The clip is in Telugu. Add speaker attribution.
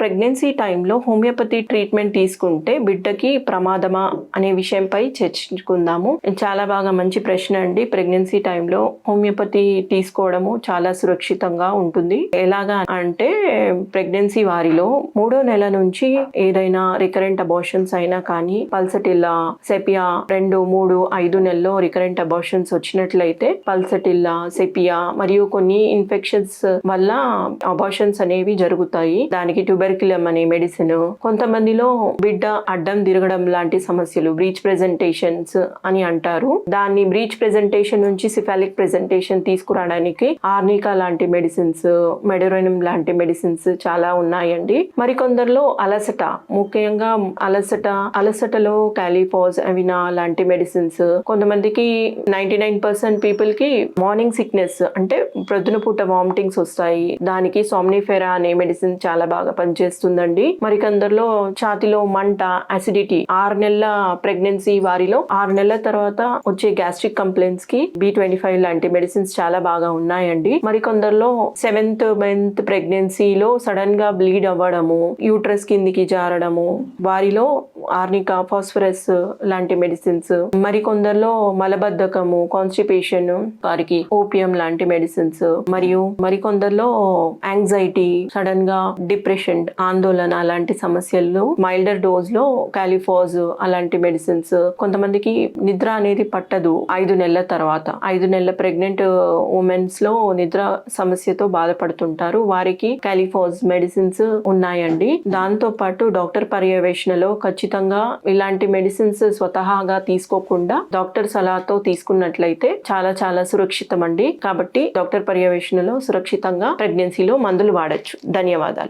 Speaker 1: ప్రెగ్నెన్సీ టైంలో హోమియోపతి ట్రీట్మెంట్ తీసుకుంటే బిడ్డకి ప్రమాదమా అనే విషయంపై చర్చించుకుందాము. చాలా బాగా మంచి ప్రశ్న అండి. ప్రెగ్నెన్సీ టైంలో హోమియోపతి తీసుకోవడము చాలా సురక్షితంగా ఉంటుంది. ఎలాగా అంటే ప్రెగ్నెన్సీ వారిలో మూడో నెల నుంచి ఏదైనా రికరెంట్ అబోషన్స్ అయినా కానీ పల్సటిల్లా సెపియా రెండు మూడు ఐదు నెలలో రికరెంట్ అబోషన్స్ వచ్చినట్లయితే పల్సటిల్లా సెపియా మరియు కొన్ని ఇన్ఫెక్షన్స్ వల్ల అబోషన్స్ అనేవి జరుగుతాయి. దానికి ట్యూబెర్క్యులమ్ అనే మెడిసిన్ కొంతమందిలో బిడ్డ అడ్డం తిరగడం లాంటి సమస్యలు బ్రీచ్ ప్రెజెంటేషన్స్ అని అంటారు. దాన్ని బ్రీచ్ ప్రెజెంటేషన్ నుంచి సిఫాలిక్ ప్రెజెంటేషన్ తీసుకురావడానికి ఆర్నికా లాంటి మెడిసిన్స్ మెడోరైనం లాంటి మెడిసిన్స్ చాలా ఉన్నాయండి. మరికొందరిలో అలసట ముఖ్యంగా అలసట అలసటలో క్యాలిఫాస్ అవినా లాంటి మెడిసిన్స్ కొంతమందికి నైన్టీ నైన్ పర్సెంట్ పీపుల్కి మార్నింగ్ సిక్నెస్ అంటే ప్రొద్దున పూట వామిటింగ్స్ వస్తాయి. దానికి సోమ్నిఫెరా అనే మెడిసిన్ చాలా బాగా చేస్తుందండి. మరికొందరిలో ఛాతిలో మంట అసిడిటీ ఆరు నెలల ప్రెగ్నెన్సీ వారిలో ఆరు నెలల తర్వాత వచ్చే గ్యాస్ట్రిక్ కంప్లైంట్స్కి బి ట్వంటీ ఫైవ్ లాంటి మెడిసిన్స్ చాలా బాగా ఉన్నాయండి. మరికొందరిలో సెవెంత్ మంత్ ప్రెగ్నెన్సీలో సడన్గా బ్లీడ్ అవ్వడము యూట్రస్ కిందికి జారడము వారిలో ఆర్నికా ఫాస్ఫరస్ లాంటి మెడిసిన్స్ మరికొందరిలో మలబద్ధకము కాన్స్టిపేషన్ వారికి ఓపియం లాంటి మెడిసిన్స్ మరియు మరికొందరిలో యాంగ్జైటీ సడన్గా డిప్రెషన్ ఆందోళన అలాంటి సమస్యలు మైల్డర్ డోస్లో క్యాలిఫాజ్ అలాంటి మెడిసిన్స్ కొంతమందికి నిద్ర అనేది పట్టదు ఐదు నెలల తర్వాత. ఐదు నెలల ప్రెగ్నెంట్ ఉమెన్స్లో నిద్ర సమస్యతో బాధపడుతుంటారు. వారికి క్యాలిఫాజ్ మెడిసిన్స్ ఉన్నాయండి. దాంతో పాటు డాక్టర్ పర్యవేక్షణలో ఖచ్చితంగా ఇలాంటి మెడిసిన్స్ స్వతహాగా తీసుకోకుండా డాక్టర్ సలహాతో తీసుకున్నట్లయితే చాలా చాలా సురక్షితం అండి కాబట్టి డాక్టర్ పర్యవేక్షణలో సురక్షితంగా ప్రెగ్నెన్సీలో మందులు వాడచ్చు. ధన్యవాదాలు.